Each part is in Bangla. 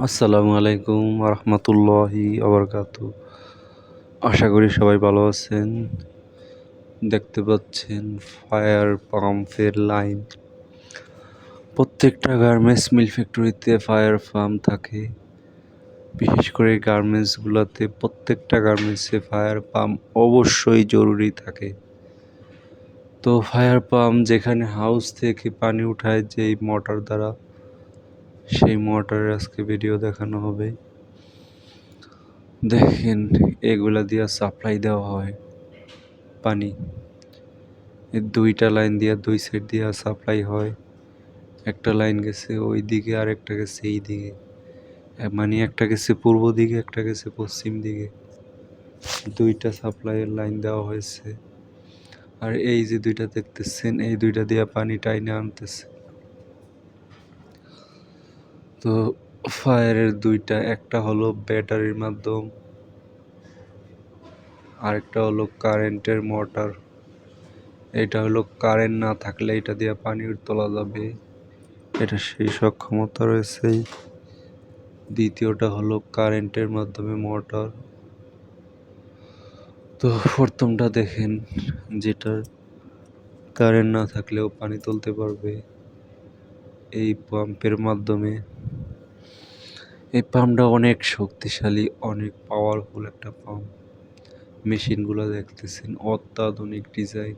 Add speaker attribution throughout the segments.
Speaker 1: আসসালামু আলাইকুম রহমতুল্লাহি আবরকাত আশা করি সবাই ভালো আছেন। দেখতে পাচ্ছেন ফায়ার পাম্পের লাইন। প্রত্যেকটা গার্মেন্টস মিল ফ্যাক্টরিতে ফায়ার পাম্প থাকে। বিশেষ করে গার্মেন্টসগুলোতে প্রত্যেকটা গার্মেন্টসে ফায়ার পাম্প অবশ্যই জরুরি থাকে। তো ফায়ার পাম্প যেখানে হাউস থেকে পানি উঠায় যেই মোটর দ্বারা সেই মোটরের আজকে ভিডিও দেখানো হবে। দেখেন, এগুলা দিয়ে সাপ্লাই দেওয়া হয় পানি। দুইটা লাইন দিয়ে, দুই সাইড দিয়ে সাপ্লাই হয়। একটা লাইন গেছে ওই দিকে, আর একটা গেছে এই দিকে। মানে একটা গেছে পূর্ব দিকে, একটা গেছে পশ্চিম দিকে। দুইটা সাপ্লাইয়ের লাইন দেওয়া হয়েছে। আর এই যে দুইটা দেখতেছেন, এই দুইটা দিয়ে পানি টাইনে আনতেছে। তো ফায়ারের দুইটা, একটা হলো ব্যাটারির মাধ্যম, আরেকটা হলো কারেন্টের মোটর। এটা হলো কারেন্ট না থাকলে এটা দিয়ে পানি তোলা যাবে। এটা সেই সক্ষমতা রয়েছে দ্বিতীয়টা হলো কারেন্টের মাধ্যমে মোটর। তো প্রথমটা দেখেন, যেটা কারেন্ট না থাকলেও পানি তুলতে পারবে। এই পাম্পের মাধ্যমে এই পাম্পটা অনেক শক্তিশালী, অনেক পাওয়ারফুল একটা পাম্প। মেশিনগুলো দেখতেছেন, অত্যাধুনিক ডিজাইন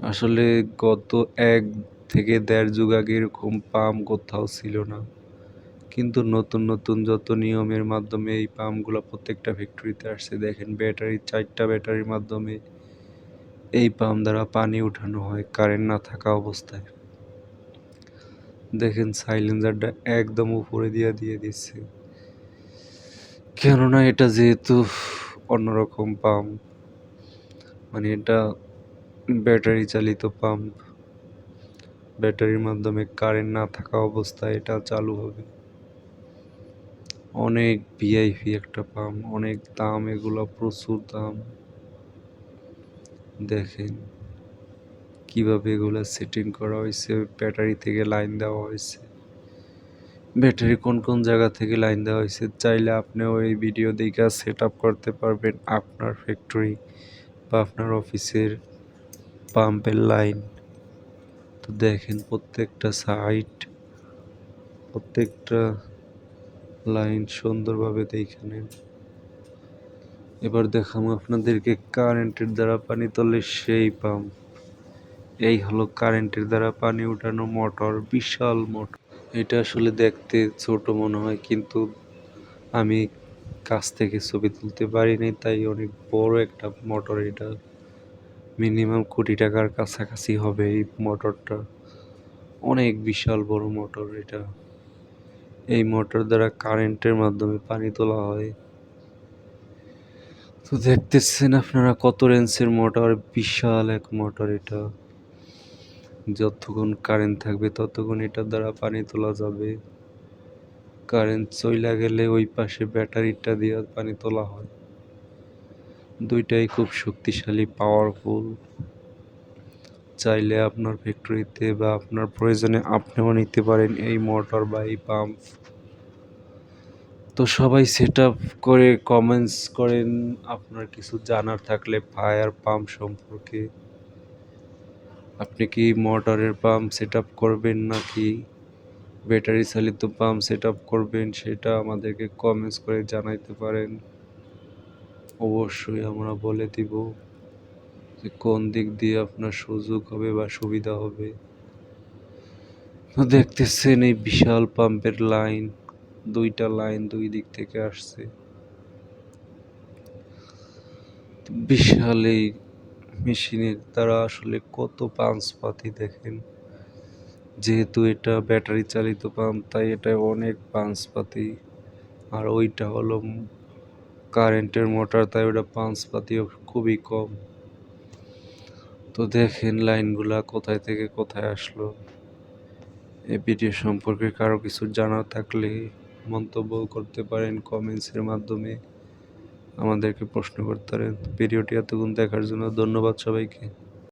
Speaker 1: আসলে গত এক থেকে দেড় যুগ আগে এরকম পাম্প কোথাও ছিল না। কিন্তু নতুন নতুন যত নিয়মের মাধ্যমে এই পাম্পগুলো প্রত্যেকটা ফ্যাক্টরিতে আসছে, দেখেন ব্যাটারি চারটা ব্যাটারির মাধ্যমে এই পাম্প দ্বারা পানি উঠানো হয় কারেন্ট না থাকা অবস্থায়। দেখেন সাইলেন্সারটা একদম উপরে দিয়ে দিয়ে দিচ্ছে। কেননা এটা যেহেতু অন্যরকম পাম্প মানে এটা ব্যাটারি চালিত পাম্প, ব্যাটারির মাধ্যমে কারেন্ট না থাকা অবস্থায় এটা চালু হবে। অনেক ভিআইপি একটা পাম্প, অনেক দাম, এগুলো প্রচুর দাম। দেখেন। কীভাবে এগুলো সেটিং করা হয়েছে ব্যাটারি থেকে লাইন দেওয়া হয়েছে ব্যাটারি কোন কোন জায়গা থেকে লাইন দেওয়া হয়েছে, চাইলে আপনি ওই ভিডিও দেখে সেট আপ করতে পারবেন আপনার ফ্যাক্টরি বা আপনার অফিসের পাম্পের লাইন তো দেখেন প্রত্যেকটা সাইট প্রত্যেকটা লাইন সুন্দরভাবে দেখে এবার দেখাবো আপনাদেরকে কারেন্টের দ্বারা পানি তোলে সেই পাম্প এই হলো কারেন্টের দ্বারা পানি উঠানো মোটর, বিশাল মোটর। এটা আসলে দেখতে ছোট মনে হয়, কিন্তু আমি কাছ থেকে ছবি তুলতে পারিনি, তাই অনেক বড় একটা মোটর এটা। মিনিমাম কোটি টাকার কাছাকাছি হবে এই মোটরটা। অনেক বিশাল বড় মোটর এটা। এই মোটর দ্বারা কারেন্টের মাধ্যমে পানি তোলা হয়। তো দেখতেছেন আপনারা কত রেঞ্জের মোটর, বিশাল এক মোটর এটা। যতক্ষণ কারেন্ট থাকবে, ততক্ষণ এটার দ্বারা পানি তোলা যাবে। কারেন্ট চইলা গেলে ওই পাশে ব্যাটারিটা দিয়ে পানি তোলা হয়। দুইটাই খুব শক্তিশালী পাওয়ারফুল চাইলে আপনার ফ্যাক্টরিতে বা আপনার প্রয়োজনে আপনিও নিতে পারেন এই মোটর বা এই পাম্প তো সবাই সেট করে কমেন্টস করেন, আপনার কিছু জানার থাকলে ফায়ার পাম্প সম্পর্কে। আপনি কি মোটরের পাম্প সেট আপ করবেন নাকি ব্যাটারি চালিত পাম্প সেট আপ করবেন সেটা আমাদেরকে কমেন্টস করে জানাইতে পারেন। অবশ্যই আমরা বলে দিব যে কোন দিক দিয়ে আপনার সুযোগ হবে বা সুবিধা হবে। দেখতেছেন এই বিশাল পাম্পের লাইন, দুইটা লাইন দুই দিক থেকে আসছে। বিশাল এই মেশিনের দ্বারা আসলে কত পাতি দেখেন? যেহেতু এটা ব্যাটারি চালিত পাম্প, তাই এটা অনেক পাতি আর ওইটা হলো কারেন্টের মোটর, তাই ওটা পাতিও খুবই কম। তো দেখেন লাইনগুলা কোথায় থেকে কোথায় আসলো। এই ভিডিও সম্পর্কে কারও কিছু জানা থাকলে মন্তব্য করতে পারেন কমেন্টসের মাধ্যমে। আমাদেরকে প্রশ্ন করতে পারেন। ভিডিওটি এতক্ষণ দেখার জন্য ধন্যবাদ সবাইকে।